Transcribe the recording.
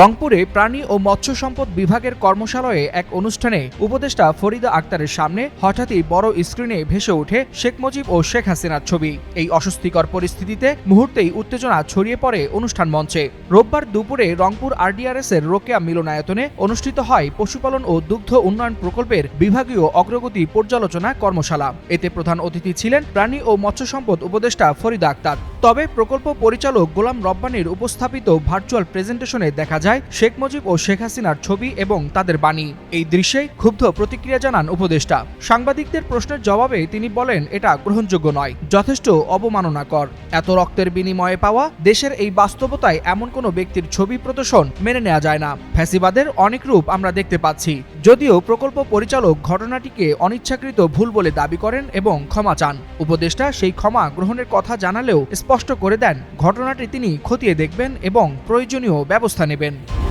রংপুরে প্রাণী ও মৎস্য সম্পদ বিভাগের কর্মশালায় এক অনুষ্ঠানে উপদেষ্টা ফরিদা আক্তারের সামনে হঠাৎই বড় স্ক্রিনে ভেসে ওঠে শেখ মুজিব ও শেখ হাসিনার ছবি। এই অস্বস্তিকর পরিস্থিতিতে মুহূর্তেই উত্তেজনা ছড়িয়ে পড়ে অনুষ্ঠান মঞ্চে। রোববার দুপুরে রংপুর আরডিআরএস এর রোকেয়া মিলনায়তনে অনুষ্ঠিত হয় পশুপালন ও দুগ্ধ উন্নয়ন প্রকল্পের বিভাগীয় অগ্রগতি পর্যালোচনা কর্মশালা। এতে প্রধান অতিথি ছিলেন প্রাণী ও মৎস্য সম্পদ উপদেষ্টা ফরিদা আক্তার। তবে প্রকল্প পরিচালক গোলাম রব্বানির উপস্থাপিত ভার্চুয়াল প্রেজেন্টেশনে দেখা যায় শেখ মুজিব ও শেখ হাসিনার ছবি এবং তাদের বাণী। এই দৃশ্যে ক্ষুব্ধ প্রতিক্রিয়া জানান উপদেষ্টা। সাংবাদিকদের প্রশ্নের জবাবে তিনি বলেন, এটা গ্রহণযোগ্য নয়, যথেষ্ট অবমাননাকর। এত রক্তের বিনিময়ে পাওয়া দেশের এই বাস্তবতায় এমন কোনো ব্যক্তির ছবি প্রদর্শন মেনে নেওয়া যায় না। ফ্যাসিবাদের অনেক রূপ আমরা দেখতে পাচ্ছি। যদিও প্রকল্প পরিচালক ঘটনাটিকে অনিচ্ছাকৃত ভুল বলে দাবি করেন এবং ক্ষমা চান। উপদেষ্টা সেই ক্ষমা গ্রহণের কথা জানালেও স্পষ্ট করে দেন। ঘটনাটি তিনি খতিয়ে দেখবেন এবং প্রয়োজনীয় ব্যবস্থা নেবেন।